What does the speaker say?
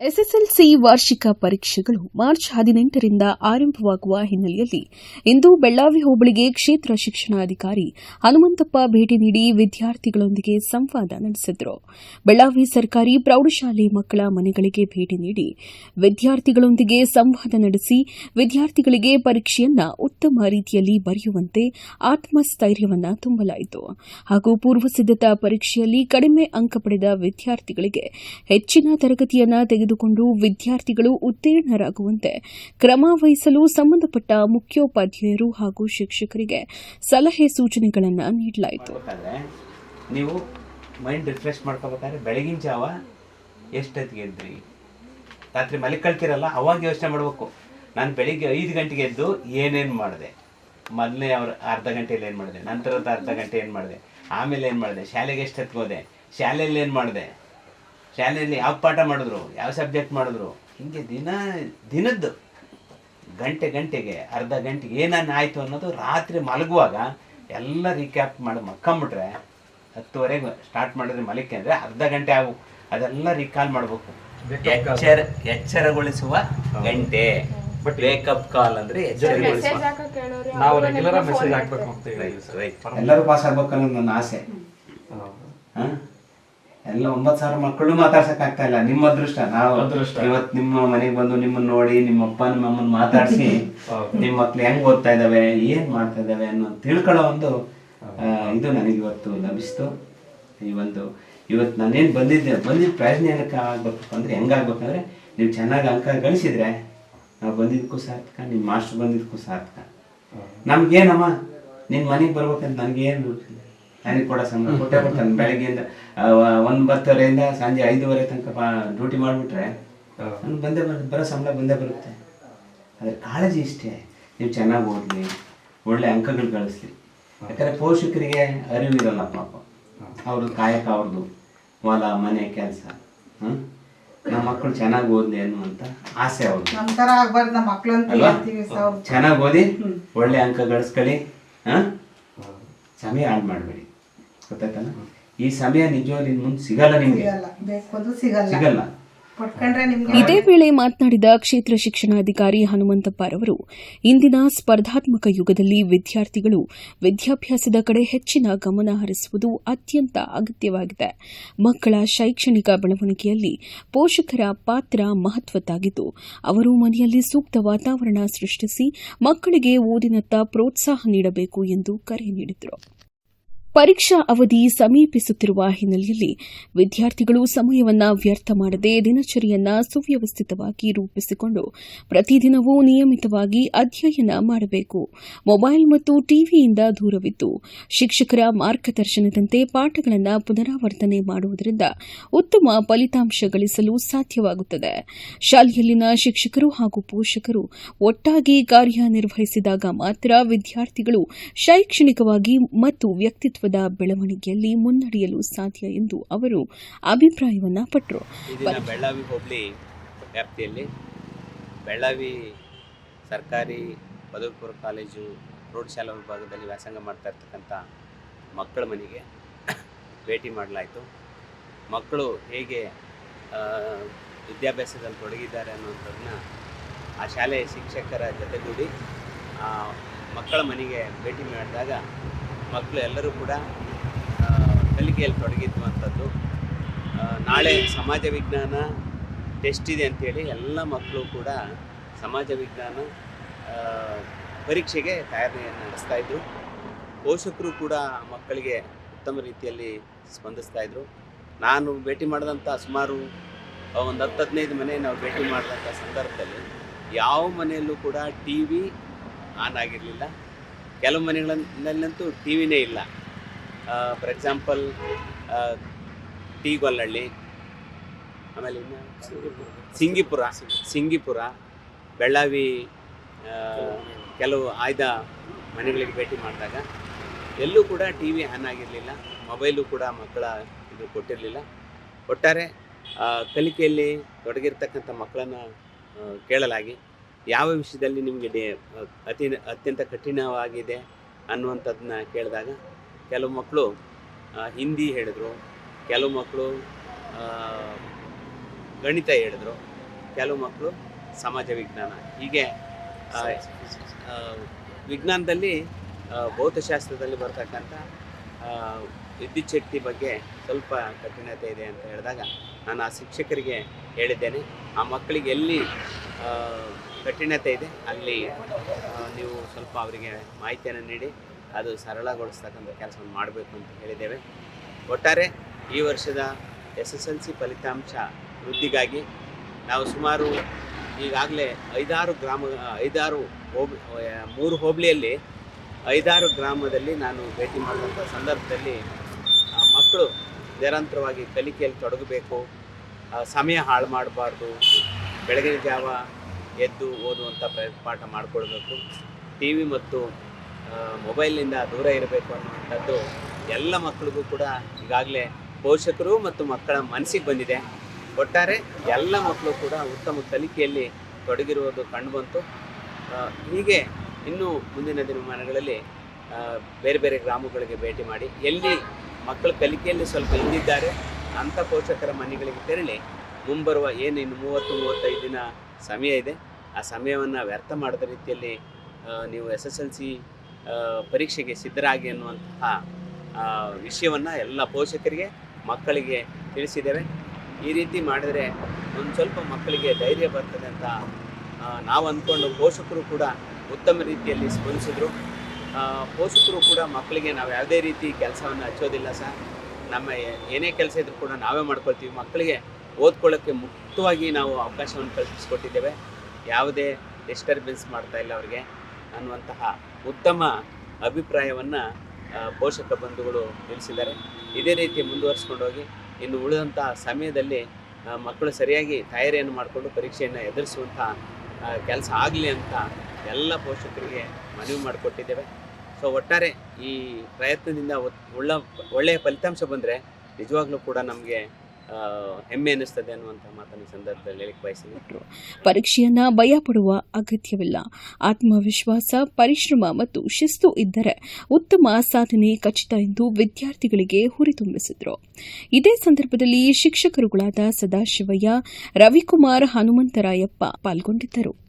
SSLC ವಾರ್ಷಿಕ ಪರೀಕ್ಷೆಗಳು March ಹದಿನೆಂಟರಿಂದ ಆರಂಭವಾಗುವ ಹಿನ್ನೆಲೆಯಲ್ಲಿ ಇಂದು ಬೆಳ್ಳಾವಿ ಹೋಬಳಿಗೆ ಕ್ಷೇತ್ರ ಶಿಕ್ಷಣಾಧಿಕಾರಿ ಹನುಮಂತಪ್ಪ ಭೇಟಿ ನೀಡಿ ವಿದ್ಯಾರ್ಥಿಗಳೊಂದಿಗೆ ಸಂವಾದ ನಡೆಸಿದರು. ಬೆಳ್ಳಾವಿ ಸರ್ಕಾರಿ ಪ್ರೌಢಶಾಲೆ ಮಕ್ಕಳ ಮನೆಗಳಿಗೆ ಭೇಟಿ ನೀಡಿ ವಿದ್ಯಾರ್ಥಿಗಳೊಂದಿಗೆ ಸಂವಾದ ನಡೆಸಿ ವಿದ್ಯಾರ್ಥಿಗಳಿಗೆ ಪರೀಕ್ಷೆಯನ್ನ ಉತ್ತಮ ರೀತಿಯಲ್ಲಿ ಬರೆಯುವಂತೆ ಆತ್ಮಸ್ಥೈರ್ಯವನ್ನು ತುಂಬಲಾಯಿತು. ಹಾಗೂ ಪೂರ್ವಸಿದ್ದತಾ ಪರೀಕ್ಷೆಯಲ್ಲಿ ಕಡಿಮೆ ಅಂಕ ಪಡೆದ ವಿದ್ಯಾರ್ಥಿಗಳಿಗೆ ಹೆಚ್ಚಿನ ತರಗತಿಯನ್ನ ತೆಗೆದುಕೊಂಡು ವಿದ್ಯಾರ್ಥಿಗಳು ಉತ್ತೀರ್ಣರಾಗುವಂತೆ ಕ್ರಮ ವಹಿಸಲು ಸಂಬಂಧಪಟ್ಟ ಮುಖ್ಯೋಪಾಧ್ಯಾಯರು ಹಾಗೂ ಶಿಕ್ಷಕರಿಗೆ ಸಲಹೆ ಸೂಚನೆಗಳನ್ನು ನೀಡಲಾಯಿತು. ನೀವು ಮೈಂಡ್ ರಿಫ್ರೆಶ್ ಮಾಡ್ಕೋಬೇಕಾದ್ರೆ ಬೆಳಗಿನ ಜಾವ ಎಷ್ಟೊತ್ತಿಗೆ ಎದ್ರಿ? ರಾತ್ರಿ ಮಲಿಕಳ್ತಿರಲ್ಲ, ಅವಾಗ ಯೋಚನೆ ಮಾಡಬೇಕು. ನಾನು ಬೆಳಿಗ್ಗೆ ಐದು ಗಂಟೆಗೆ ಎದ್ದು ಏನೇನು ಮಾಡಿದೆ? ಮೊದಲನೇ ಅವ್ರು ಅರ್ಧ ಗಂಟೆಯಲ್ಲಿ ಏನು ಮಾಡಿದೆ? ನಂತರದ ಅರ್ಧ ಗಂಟೆ ಏನು ಮಾಡಿದೆ? ಆಮೇಲೆ ಏನು ಮಾಡಿದೆ? ಶಾಲೆಗೆ ಎಷ್ಟೊತ್ತಿಗೆ ಹೋದೆ? ಶಾಲೆಯಲ್ಲಿ ಏನು ಮಾಡಿದೆ? ಶಾಲೆಯಲ್ಲಿ ಯಾವ ಪಾಠ ಮಾಡಿದ್ರು ಯಾವ ಸಬ್ಜೆಕ್ಟ್ ಮಾಡಿದ್ರು? ಹಿಂಗೆ ದಿನ ದಿನದ್ದು. ಗಂಟೆ ಗಂಟೆಗೆ ಅರ್ಧ ಗಂಟೆಗೆ ಏನನ್ನ ಆಯಿತು ಅನ್ನೋದು ರಾತ್ರಿ ಮಲಗುವಾಗ ಎಲ್ಲ ರೀಕ್ಯಾಪ್ ಮಾಡಿ ಮಕ್ಕಂಬಿಟ್ರೆ ಹತ್ತುವರೆಗೆ ಸ್ಟಾರ್ಟ್ ಮಾಡಿದ್ರೆ ಮಲಿಕೆ ಅಂದರೆ ಅರ್ಧ ಗಂಟೆ ಆಗು. ಅದೆಲ್ಲ ರೀಕಾಲ್ ಮಾಡಬೇಕು. ಎಚ್ಚರ ಎಚ್ಚರಗೊಳಿಸುವ ಗಂಟೆ. ಬಟ್ ವೇಕಪ್ ಕಾಲ್ ಅಂದ್ರೆ ಎಚ್ಚರಗೊಳಿಸುವ. ನಾವು ರೆಗ್ಯುಲರ್ ಮೆಸೇಜ್ ಹಾಕ್ಬೇಕು ಅಂತ ಹೇಳಿ ಸರ್. ಎಲ್ಲರೂ ಪಾಸ್ ಆಗ್ಬೇಕು ಅನ್ನೋದು ನನ್ನ ಆಸೆ ಹ? ಎಲ್ಲ ಒಂಬತ್ತು ಸಾವಿರ ಮಕ್ಕಳು ಮಾತಾಡ್ಸಕ್ ಆಗ್ತಾ ಇಲ್ಲ. ನಿಮ್ಮ ಅದೃಷ್ಟ. ನಾವು ಅದೃಷ್ಟ. ಇವತ್ತು ನಿಮ್ಮ ಮನೆಗೆ ಬಂದು ನಿಮ್ಮನ್ನ ನೋಡಿ ನಿಮ್ಮ ಅಪ್ಪ ನಿಮ್ಮ ಅಮ್ಮನ್ ಮಾತಾಡಿಸಿ ನಿಮ್ಮ ಮಕ್ಳು ಹೆಂಗ್ ಓದ್ತಾ ಇದಾವೆ ಏನ್ ಮಾಡ್ತಾ ಇದಾವೆ ಅನ್ನೋ ತಿಳ್ಕೊಳ್ಳೋ ಒಂದು ಇದು ನನಗೆ ಇವತ್ತು ಲಭಿಸ್ತು. ಈ ಒಂದು ಇವತ್ತು ನಾನೇನು ಬಂದಿದ್ದೆ ಬಂದಿದ್ದ ಪ್ರಯೋಜನ ಏನಕ್ಕೆ ಆಗ್ಬೇಕು ಅಂದ್ರೆ ಹೆಂಗಾಗ್ಬೇಕಂದ್ರೆ ನೀವು ಚೆನ್ನಾಗಿ ಅಂಕ ಗಳಿಸಿದ್ರೆ ನಾವು ಬಂದಿದ್ದಕ್ಕೂ ಸಾರ್ಥಕ ನಿಮ್ಮ ಮಾಸ್ಟರ್ ಬಂದಿದ್ದಕ್ಕೂ ಸಾರ್ಥಕ. ನಮ್ಗೇನಮ್ಮ ನಿನ್ನ ಮನೆಗೆ ಬರ್ಬೇಕಂತ ನನಗೇನು ನನಗೆ ಕೂಡ ಸಂಬಳ ಕೊಟ್ಟೆ ಕೊಡ್ತಾನೆ. ಬೆಳಗ್ಗೆಯಿಂದ ಒಂದು ಒಂಬತ್ತುವರೆಯಿಂದ ಸಂಜೆ ಐದುವರೆ ತನಕ ಡ್ಯೂಟಿ ಮಾಡಿಬಿಟ್ರೆ ನನ್ಗೆ ಬಂದೇ ಬರುತ್ತೆ ಬರೋ ಸಂಬಳ ಬಂದೇ ಬರುತ್ತೆ. ಅದ್ರ ಕಾಳಜಿ ಇಷ್ಟೇ. ನೀವು ಚೆನ್ನಾಗಿ ಓದಲಿ ಒಳ್ಳೆ ಅಂಕಗಳು ಗಳಿಸ್ಲಿ. ಯಾಕಂದ್ರೆ ಪೋಷಕರಿಗೆ ಅರಿವು ಇರಲ್ಲ ಪಾಪ ಅವ್ರದ್ದು ಕಾಯಕ ಅವ್ರದ್ದು ಹೊಲ ಮನೆ ಕೆಲಸ ನಮ್ಮ ಮಕ್ಕಳು ಚೆನ್ನಾಗಿ ಓದ್ಲಿ ಅನ್ನುವಂತ ಆಸೆ ಅವರು ಚೆನ್ನಾಗಿ ಓದಿ ಒಳ್ಳೆ ಅಂಕ ಗಳಿಸ್ಕೊಳ್ಳಿ ಹಾ. ಸಮಯ ಹಾಳು ಮಾಡಬೇಡಿ. ಗೊತ್ತಾಯ್ತಲ್ಲ? ಈ ಸಮಯ ನಿಜವಾಗಿ ಮುಂದೆ ಸಿಗಲ್ಲ ನಿಮ್ಗೆ. ಸಿಗಲ್ಲ. ಬೇಕು ಅಂದ್ರೆ ಸಿಗಲ್ಲ. ಸಿಗಲ್ಲ. ಪಡ್ಕೊಂಡ್ರೆ ನಿಮ್ಗೆ ಇದೇ ವೇಳೆ ಮಾತನಾಡಿದ ಕ್ಷೇತ್ರ ಶಿಕ್ಷಣಾಧಿಕಾರಿ ಹನುಮಂತಪ್ಪರವರು ಇಂದಿನ ಸ್ಪರ್ಧಾತ್ಮಕ ಯುಗದಲ್ಲಿ ವಿದ್ಯಾರ್ಥಿಗಳು ವಿದ್ಯಾಭ್ಯಾಸದ ಕಡೆ ಹೆಚ್ಚಿನ ಗಮನ ಹರಿಸುವುದು ಅತ್ಯಂತ ಅಗತ್ಯವಾಗಿದೆ. ಮಕ್ಕಳ ಶೈಕ್ಷಣಿಕ ಬೆಳವಣಿಗೆಯಲ್ಲಿ ಪೋಷಕರ ಪಾತ್ರ ಮಹತ್ವದ್ದಾಗಿದ್ದು ಅವರು ಮನೆಯಲ್ಲಿ ಸೂಕ್ತ ವಾತಾವರಣ ಸೃಷ್ಟಿಸಿ ಮಕ್ಕಳಿಗೆ ಓದಿನತ್ತ ಪ್ರೋತ್ಸಾಹ ನೀಡಬೇಕು ಎಂದು ಕರೆ ನೀಡಿದರು. ಪರೀಕ್ಷಾ ಅವಧಿ ಸಮೀಪಿಸುತ್ತಿರುವ ಹಿನ್ನೆಲೆಯಲ್ಲಿ ವಿದ್ಯಾರ್ಥಿಗಳು ಸಮಯವನ್ನ ವ್ಯರ್ಥ ಮಾಡದೆ ದಿನಚರಿಯನ್ನ ಸುವ್ಯವಸ್ಥಿತವಾಗಿ ರೂಪಿಸಿಕೊಂಡು ಪ್ರತಿದಿನವೂ ನಿಯಮಿತವಾಗಿ ಅಧ್ಯಯನ ಮಾಡಬೇಕು. ಮೊಬೈಲ್ ಮತ್ತು ಟಿವಿಯಿಂದ ದೂರವಿದ್ದು ಶಿಕ್ಷಕರ ಮಾರ್ಗದರ್ಶನದಂತೆ ಪಾಠಗಳನ್ನು ಪುನರಾವರ್ತನೆ ಮಾಡುವುದರಿಂದ ಉತ್ತಮ ಫಲಿತಾಂಶ ಗಳಿಸಲು ಸಾಧ್ಯವಾಗುತ್ತದೆ. ಶಾಲೆಯಲ್ಲಿನ ಶಿಕ್ಷಕರು ಹಾಗೂ ಪೋಷಕರು ಒಟ್ಟಾಗಿ ಕಾರ್ಯನಿರ್ವಹಿಸಿದಾಗ ಮಾತ್ರ ವಿದ್ಯಾರ್ಥಿಗಳು ಶೈಕ್ಷಣಿಕವಾಗಿ ಮತ್ತು ವ್ಯಕ್ತಿತ್ವದ ಬೆಳವಣಿಗೆಯಲ್ಲಿ ಮುನ್ನಡೆಯಲು ಸಾಧ್ಯ ಎಂದು ಅವರು ಅಭಿಪ್ರಾಯವನ್ನ ಪಟ್ಟರು ಬೆಳ್ಳಾವಿ ಹೋಬಳಿ ವ್ಯಾಪ್ತಿಯಲ್ಲಿ ಬೆಳ್ಳಾವಿ ಸರ್ಕಾರಿ ಪದವಿಪೂರ್ವ ಕಾಲೇಜು ಪ್ರೌಢಶಾಲಾ ವಿಭಾಗದಲ್ಲಿ ವ್ಯಾಸಂಗ ಮಾಡ್ತಾ ಇರ್ತಕ್ಕಂಥ ಮಕ್ಕಳ ಮನೆಗೆ ಭೇಟಿ ಮಾಡಲಾಯಿತು. ಮಕ್ಕಳು ಹೇಗೆ ವಿದ್ಯಾಭ್ಯಾಸದಲ್ಲಿ ತೊಡಗಿದ್ದಾರೆ ಅನ್ನೋಂಥದ್ದನ್ನ ಆ ಶಾಲೆಯ ಶಿಕ್ಷಕರ ಜೊತೆಗೂಡಿ ಮಕ್ಕಳ ಮನೆಗೆ ಭೇಟಿ ಮಾಡಿದಾಗ ಮಕ್ಕಳು ಎಲ್ಲರೂ ಕೂಡ ಕಲಿಕೆಯಲ್ಲಿ ತೊಡಗಿದ್ದುವಂಥದ್ದು ನಾಳೆ ಸಮಾಜ ವಿಜ್ಞಾನ ಟೆಸ್ಟ್ ಇದೆ ಅಂತೇಳಿ ಎಲ್ಲ ಮಕ್ಕಳು ಕೂಡ ಸಮಾಜ ವಿಜ್ಞಾನ ಪರೀಕ್ಷೆಗೆ ತಯಾರಿಯನ್ನು ನಡೆಸ್ತಾ ಇದ್ರು. ಪೋಷಕರು ಕೂಡ ಮಕ್ಕಳಿಗೆ ಉತ್ತಮ ರೀತಿಯಲ್ಲಿ ಸ್ಪಂದಿಸ್ತಾ ಇದ್ರು. ನಾನು ಭೇಟಿ ಮಾಡಿದಂಥ ಸುಮಾರು ಒಂದು ಹತ್ತು ಹದಿನೈದು ಮನೆ ನಾವು ಭೇಟಿ ಮಾಡಿದಂಥ ಸಂದರ್ಭದಲ್ಲಿ ಯಾವ ಮನೆಯಲ್ಲೂ ಕೂಡ ಟಿ ವಿ ಆನ್ ಆಗಿರಲಿಲ್ಲ. ಕೆಲವು ಮನೆಗಳಲ್ಲಂತೂ ಟಿ ವಿನೇ ಇಲ್ಲ. ಫಾರ್ ಎಕ್ಸಾಂಪಲ್ ಟಿ ಗೊಲ್ಲಹಳ್ಳಿ ಆಮೇಲೆ ಇನ್ನು ಸಿಂಗಿಪುರ ಸಿಂಗಿಪುರ, ಬೆಳ್ಳಾವಿ ಕೆಲವು ಆಯ್ದ ಮನೆಗಳಿಗೆ ಭೇಟಿ ಮಾಡಿದಾಗ ಎಲ್ಲೂ ಕೂಡ ಟಿ ವಿ ಆನ್ ಆಗಿರಲಿಲ್ಲ, ಮೊಬೈಲು ಕೂಡ ಮಕ್ಕಳ ಇದು ಕೊಟ್ಟಿರಲಿಲ್ಲ. ಒಟ್ಟಾರೆ ಕಲಿಕೆಯಲ್ಲಿ ತೊಡಗಿರ್ತಕ್ಕಂಥ ಮಕ್ಕಳನ್ನು ಕೇಳಲಾಗಿ ಯಾವ ವಿಷಯದಲ್ಲಿ ನಿಮಗೆ ಡೇ ಅತಿ ಅತ್ಯಂತ ಕಠಿಣವಾಗಿದೆ ಅನ್ನುವಂಥದ್ದನ್ನ ಕೇಳಿದಾಗ ಕೆಲವು ಮಕ್ಕಳು ಹಿಂದಿ ಹೇಳಿದರು ಕೆಲವು ಮಕ್ಕಳು ಗಣಿತ ಹೇಳಿದ್ರು ಕೆಲವು ಮಕ್ಕಳು ಸಮಾಜ ವಿಜ್ಞಾನ. ಹೀಗೆ ವಿಜ್ಞಾನದಲ್ಲಿ ಭೌತಶಾಸ್ತ್ರದಲ್ಲಿ ಬರ್ತಕ್ಕಂಥ ವಿದ್ಯುತ್ ಶಕ್ತಿ ಬಗ್ಗೆ ಸ್ವಲ್ಪ ಕಠಿಣತೆ ಇದೆ ಅಂತ ಹೇಳಿದಾಗ ನಾನು ಆ ಶಿಕ್ಷಕರಿಗೆ ಹೇಳಿದ್ದೇನೆ. ಆ ಮಕ್ಕಳಿಗೆ ಎಲ್ಲಿ ಕಠಿಣತೆ ಇದೆ. ಅಲ್ಲಿ ನೀವು ಸ್ವಲ್ಪ ಅವರಿಗೆ ಮಾಹಿತಿಯನ್ನು ನೀಡಿ, ಅದು ಸರಳಗೊಳಿಸ್ತಕ್ಕಂಥ ಕೆಲಸವನ್ನು ಮಾಡಬೇಕು ಅಂತ ಹೇಳಿದ್ದೇವೆ. ಒಟ್ಟಾರೆ ಈ ವರ್ಷದ ಎಸ್ ಎಸ್ ಎಲ್ ಸಿ ಫಲಿತಾಂಶ ವೃದ್ಧಿಗಾಗಿ ನಾವು ಸುಮಾರು ಈಗಾಗಲೇ ಐದಾರು ಗ್ರಾಮ ಐದಾರು ಹೋಬ್ ಮೂರು ಹೋಬಳಿಯಲ್ಲಿ ಐದಾರು ಗ್ರಾಮದಲ್ಲಿ ನಾನು ಭೇಟಿ ಮಾಡುವಂಥ ಸಂದರ್ಭದಲ್ಲಿ ಮಕ್ಕಳು ನಿರಂತರವಾಗಿ ಕಲಿಕೆಯಲ್ಲಿ ತೊಡಗಬೇಕು ಸಮಯ ಹಾಳು ಮಾಡಬಾರ್ದು, ಬೆಳಗಿನ ಜಾವ ಎದ್ದು ಓದುವಂಥ ಪ್ರಯತ್ನ, ಪಾಠ ಮಾಡಿಕೊಳ್ಬೇಕು. ಟಿ ವಿ ಮತ್ತು ಮೊಬೈಲ್ನಿಂದ ದೂರ ಇರಬೇಕು ಅನ್ನುವಂಥದ್ದು ಎಲ್ಲ ಮಕ್ಕಳಿಗೂ ಕೂಡ ಈಗಾಗಲೇ ಪೋಷಕರು ಮತ್ತು ಮಕ್ಕಳ ಮನಸ್ಸಿಗೆ ಬಂದಿದೆ. ಒಟ್ಟಾರೆ ಎಲ್ಲ ಮಕ್ಕಳು ಕೂಡ ಉತ್ತಮ ಕಲಿಕೆಯಲ್ಲಿ ತೊಡಗಿರುವುದು ಕಂಡುಬಂತು ಹೀಗೆ ಇನ್ನೂ ಮುಂದಿನ ದಿನಮಾನಗಳಲ್ಲಿ ಬೇರೆ ಬೇರೆ ಗ್ರಾಮಗಳಿಗೆ ಭೇಟಿ ಮಾಡಿ ಎಲ್ಲಿ ಮಕ್ಕಳ ಕಲಿಕೆಯಲ್ಲಿ ಸ್ವಲ್ಪ ಹಿಂದಿದ್ದಾರೆ, ಅಂಥ ಪೋಷಕರ ಮನೆಗಳಿಗೆ ತೆರಳಿ ಮುಂಬರುವ ಏನು ಇನ್ನು ಮೂವತ್ತು, ಮೂವತ್ತೈದು ದಿನ ಸಮಯ ಇದೆ. ಆ ಸಮಯವನ್ನು ವ್ಯರ್ಥ ಮಾಡಿದ ರೀತಿಯಲ್ಲಿ ನೀವು ಎಸ್ ಎಸ್ ಎಲ್ ಸಿ ಪರೀಕ್ಷೆಗೆ ಸಿದ್ಧರಾಗಿ ಅನ್ನುವಂತಹ ವಿಷಯವನ್ನು ಎಲ್ಲ ಪೋಷಕರಿಗೆ, ಮಕ್ಕಳಿಗೆ ತಿಳಿಸಿದ್ದೇವೆ. ಈ ರೀತಿ ಮಾಡಿದರೆ ಒಂದು ಸ್ವಲ್ಪ ಮಕ್ಕಳಿಗೆ ಧೈರ್ಯ ಬರ್ತದೆ ಅಂತ ನಾವು ಅಂದ್ಕೊಂಡು ಪೋಷಕರು ಕೂಡ ಉತ್ತಮ ರೀತಿಯಲ್ಲಿ ಸ್ಪಂದಿಸಿದ್ರು. ಪೋಷಕರು ಕೂಡ ಮಕ್ಕಳಿಗೆ ನಾವು ಯಾವುದೇ ರೀತಿ ಕೆಲಸವನ್ನು ಹಚ್ಚೋದಿಲ್ಲ ಸರ್. ನಮ್ಮ ಏನೇ ಕೆಲಸ ಇದ್ರೂ ಕೂಡ ನಾವೇ ಮಾಡ್ಕೊಳ್ತೀವಿ. ಮಕ್ಕಳಿಗೆ ಓದ್ಕೊಳ್ಳೋಕ್ಕೆ ಮುಕ್ತವಾಗಿ ನಾವು ಅವಕಾಶವನ್ನು ಕಲ್ಪಿಸಿಕೊಟ್ಟಿದ್ದೇವೆ. ಯಾವುದೇ ಡಿಸ್ಟರ್ಬೆನ್ಸ್ ಮಾಡ್ತಾ ಇಲ್ಲ ಅವರಿಗೆ ಅನ್ನುವಂತಹ ಉತ್ತಮ ಅಭಿಪ್ರಾಯವನ್ನು ಪೋಷಕ ಬಂಧುಗಳು ತಿಳಿಸಿದ್ದಾರೆ ಇದೇ ರೀತಿ ಮುಂದುವರಿಸ್ಕೊಂಡು ಹೋಗಿ ಇನ್ನು ಉಳಿದಂತಹ ಸಮಯದಲ್ಲಿ ಮಕ್ಕಳು ಸರಿಯಾಗಿ ತಯಾರಿಯನ್ನು ಮಾಡಿಕೊಂಡು ಪರೀಕ್ಷೆಯನ್ನು ಎದುರಿಸುವಂಥ ಕೆಲಸ ಆಗಲಿ ಅಂತ ಎಲ್ಲ ಪೋಷಕರಿಗೆ ಮನವಿ ಮಾಡಿಕೊಟ್ಟಿದ್ದೇವೆ. ಸೊ, ಒಟ್ಟಾರೆ ಈ ಪ್ರಯತ್ನದಿಂದ ಒಳ್ಳೆ ಒಳ್ಳ, ಒಳ್ಳೆಯ ಫಲಿತಾಂಶ ಬಂದರೆ ನಿಜವಾಗ್ಲೂ ಕೂಡ ನಮಗೆ ಹೆಮ್ಮೆ ಅನ್ನಿಸ್ತದೆ ಅನ್ನುವಂಥ ಮಾತನ್ನು ಸಂದರ್ಭದಲ್ಲಿ ಹೇಳಿಕ್ ಬಯಸ್ತೀನಿ. ಪರೀಕ್ಷೆಯನ್ನ ಭಯಪಡುವ ಅಗತ್ಯವಿಲ್ಲ. ಆತ್ಮವಿಶ್ವಾಸ, ಪರಿಶ್ರಮ ಮತ್ತು ಶಿಸ್ತು ಇದ್ದರೆ ಉತ್ತಮ ಸಾಧನೆ ಖಚಿತ ಎಂದು ವಿದ್ಯಾರ್ಥಿಗಳಿಗೆ ಹುರಿದುಂಬಿಸಿದರು ಇದೇ ಸಂದರ್ಭದಲ್ಲಿ ಶಿಕ್ಷಕರುಗಳಾದ ಸದಾಶಿವಯ್ಯ, ರವಿಕುಮಾರ್, ಹನುಮಂತರಾಯಪ್ಪ ಪಾಲ್ಗೊಂಡಿದ್ದರು.